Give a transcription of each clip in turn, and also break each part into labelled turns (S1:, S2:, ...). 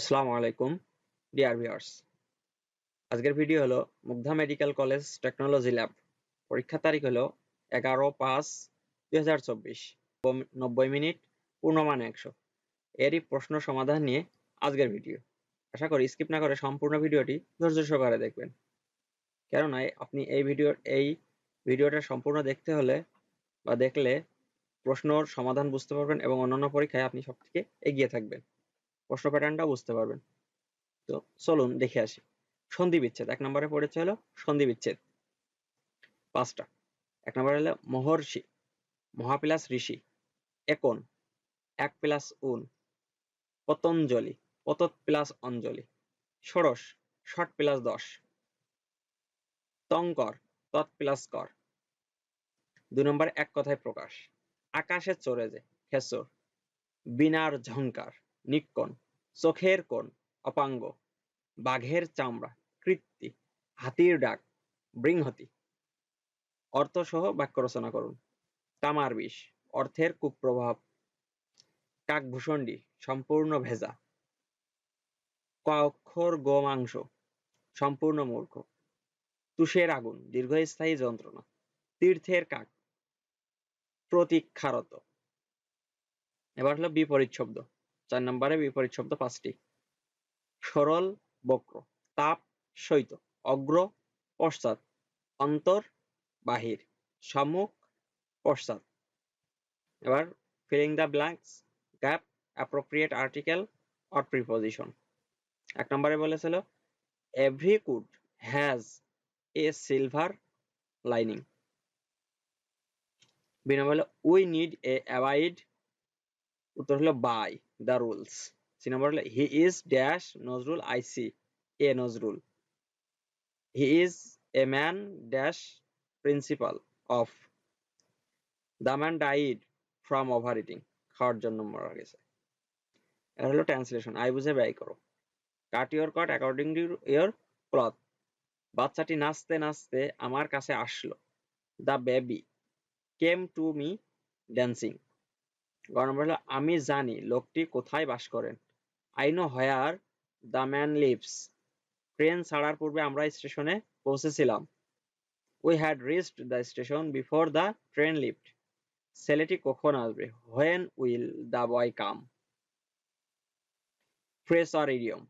S1: আসসালামু আলাইকুম, dear viewers. আজকের ভিডিও হলো Mugdha medical college technology lab. পরীক্ষার তারিখ হলো এগারো পাঁচ দুই হাজার চব্বিশ, নব্বই মিনিট, পূর্ণমান একশো। এরই প্রশ্ন সমাধান নিয়ে আজকের ভিডিও। আশা করি স্কিপ না করে সম্পূর্ণ ভিডিওটি ধৈর্য সহকারে দেখবেন। কেননা, আপনি এই ভিডিওর, এই ভিডিওটা সম্পূর্ণ দেখতে হলে বা দেখলে প্রশ্নর সমাধান বুঝতে পারবেন এবং অন্যান্য পরীক্ষায় আপনি সব থেকে এগিয়ে থাকবেন। প্রশ্ন প্যাটার্নটাও বুঝতে পারবেন। তো চলুন দেখে আসি। সন্ধি বিচ্ছেদ, এক নম্বরে পড়েছে হলো সন্ধি বিচ্ছেদ। পাঁচটা, এক নম্বরে হলো মহর্ষি মহা প্লাস ঋষি একন এক প্লাস উন, পতঞ্জলি পতত প্লাস অঞ্জলি, ষোড়শ, ষট প্লাস দশ, তঙ্কর, তৎ প্লাস কর। দুই নম্বর, এক কথায় প্রকাশ, আকাশে চড়ে যে, খেসর, বিনার ঝংকার। নিক্কন চোখের কোণ, অপাঙ্গ, বাঘের চামড়া, কৃত্তি, হাতির ডাক, বৃংহতি। অর্থসহ বাক্য রচনা করুন। তামার বিষ, অর্থের কুপ্রভাব। কাকভূষণ্ডী সম্পূর্ণ ভেজা। ক অক্ষর গোমাংস, সম্পূর্ণ মূর্খ। তুষের আগুন, দীর্ঘস্থায়ী যন্ত্রণা। তীর্থের কাক, প্রতীক্ষারত। এবার হলো বিপরীত শব্দ। চার নম্বরে বিপরীত শব্দ পাঁচটি। সরল, বক্র, তাপ শৈত অগ্র, পশ্চাৎ, অন্তর, বাহির সম্মুখ পশ্চাৎ। এবার filling the blanks gap appropriate article or preposition এক নম্বরে বলেছিল every cloud has a silver lining B number we need a avoid উত্তর হলো বাই, দ্য রুলস। সি নম্বর হলো, he is dash Nazrul, I see, a Nazrul. He is a man dash principle of. The man died from overeating খাওয়ার জন্য মারা গেছে। এটা হলো ট্রান্সলেশন, আই বুঝে ব্যয় করো। Cut your coat according to your cloth. বাচ্চাটি নাচতে নাচতে আমার কাছে আসলো। The baby came to me dancing. গরম হলো আমি জানি লোকটি কোথায় বাস করেন। I know where the man lives train ছাড়ার পূর্বে আমরা স্টেশনে পৌঁছেছিলাম। We had reached the station before the train left ছেলেটি কখন আসবে? When will the boy come phrase or idiom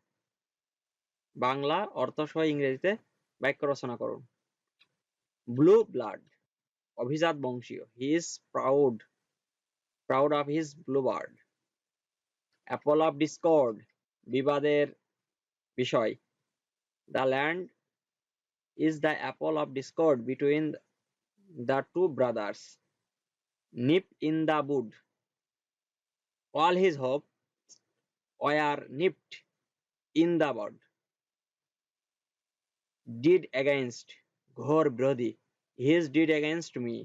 S1: Bangla অর্থ সহ ইংরেজিতে বাক্য রচনা করুন। ব্লু ব্লাড অভিজাত বংশীয়। He is proud proud of his bluebird. Apple of discord, বিবাদের বিষয়. The land is the apple of discord between the two brothers. Nip in the wood. All his hopes were nipped in the bud. Did against, ঘোর বিরোধী, his did against me.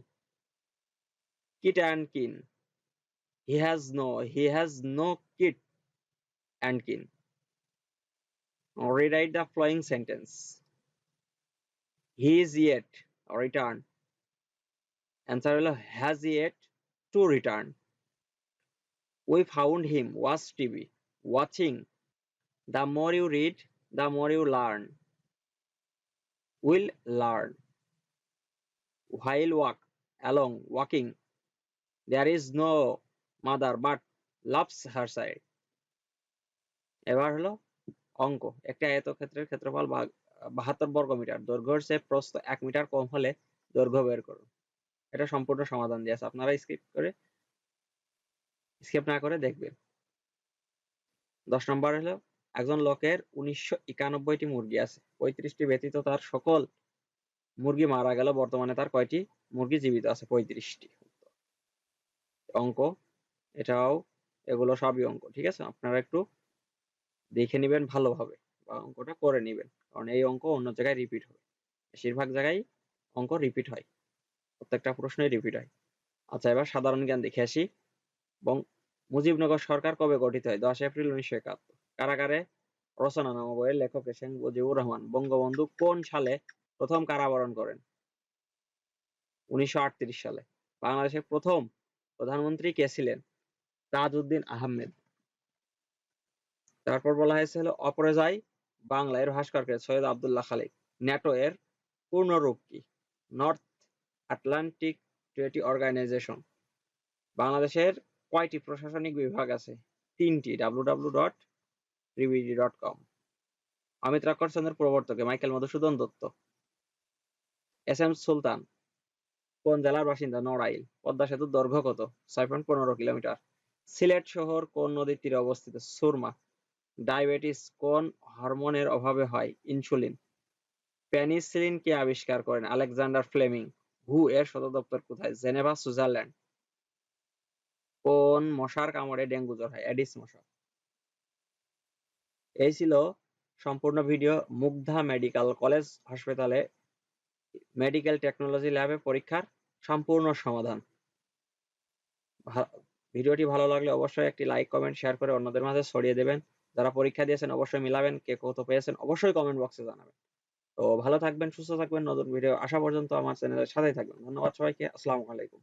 S1: Kit and kin, he has no he has no kit and kin. Rewrite the following sentence. He is yet return. Answer has yet to return? We found him watch tv watching. The more you read the more you learn. Will learn. While walk along walking. There is no mother but loves her side এবার হলো অঙ্ক। একটা আয়তক্ষেত্রের ক্ষেত্রফল বাহাত্তর বর্গ metre. দৈর্ঘ্যের চেয়ে প্রস্থ এক মিটার কম হলে দৈর্ঘ্য বের করুন। এটা সম্পূর্ণ সমাধান দিয়ে আছে। আপনারা স্কিপ করে স্কিপ না করে দেখবেন। দশ নম্বর হলো, একজন লোকের উনিশশো একানব্বইটি মুরগি আছে। পঁয়ত্রিশটি ব্যতীত তার সকল মুরগি মারা গেল। বর্তমানে তার কয়টি মুরগি জীবিত আছে? পঁয়ত্রিশটি। অঙ্ক এটাও, এগুলো সবই অঙ্ক, ঠিক আছে? আপনারা একটু দেখে নেবেন ভালোভাবে বা অঙ্কটা করে নেবেন। কারণ এই অঙ্ক অন্য জায়গায় রিপিট হবে। বেশিরভাগ জায়গায় অঙ্ক রিপিট হয়। প্রত্যেকটা প্রশ্নই রিপিট হয়। আচ্ছা এবার সাধারণ জ্ঞান দেখে আসি। এবং মুজিবনগর সরকার কবে গঠিত হয়? দশ এপ্রিল উনিশশো একাত্তর। কারাগারে রচনা নামক বইয়ের লেখক শেখ মুজিবুর রহমান। বঙ্গবন্ধু কোন সালে প্রথম কারাবরণ করেন? উনিশশো আটত্রিশ সালে। বাংলাদেশের প্রথম প্রধানমন্ত্রী কে ছিলেন? তাজউদ্দিন আহমেদ। তারপর বলা হয়েছে হলো অপরাজয় বাংলা এর ভাস্করকে সৈয়দ আবদুল্লাহ খালিদ ন্যাটো এর পূর্ণরূপ কি নর্থ আটলান্টিক ট্রেটি অর্গানাইজেশন। বাংলাদেশের কয়টি প্রশাসনিক বিভাগ আছে? তিনটি ডাব্লু ডাব্লু ডট রিবিডি ডট কম। অমিত রাক্ষসেনের প্রবর্তকে Michael Madhusudan Dutta. S M Sultan, কোন জেলার বাসিন্দা? নড়াইল। পদ্মা সেতুর দৈর্ঘ্য কত? ছয় পয়েন্ট পনেরো কিলোমিটার। সিলেট শহর কোন নদীর তীরে অবস্থিত? সুরমা। ডায়াবেটিস কোন হরমোনের অভাবে হয়? ইনসুলিন। পেনিসিলিন কে আবিষ্কার করেন? Alexander Fleming. হু এর সদর দপ্তর কোথায়? Geneva, Switzerland. কোন মশার কামড়ে ডেঙ্গু জ্বর হয়? এডিস মশা। এই ছিল সম্পূর্ণ ভিডিও মুগ্ধা মেডিকেল কলেজ হাসপাতালে মেডিকেল টেকনোলজি ল্যাবে পরীক্ষার সম্পূর্ণ সমাধান। ভিডিওটি ভালো লাগলে অবশ্যই একটি লাইক কমেন্ট শেয়ার করে অন্যদের মাঝে ছড়িয়ে দেবেন। যারা পরীক্ষা দিয়েছেন, অবশ্যই মিলাবেন। কে কত পেয়েছেন, অবশ্যই কমেন্ট বক্সে জানাবেন। তো ভালো থাকবেন, সুস্থ থাকবেন নতুন ভিডিও আসা পর্যন্ত আমার চ্যানেলের সাথেই থাকবেন। ধন্যবাদ সবাইকে। আসসালামু আলাইকুম।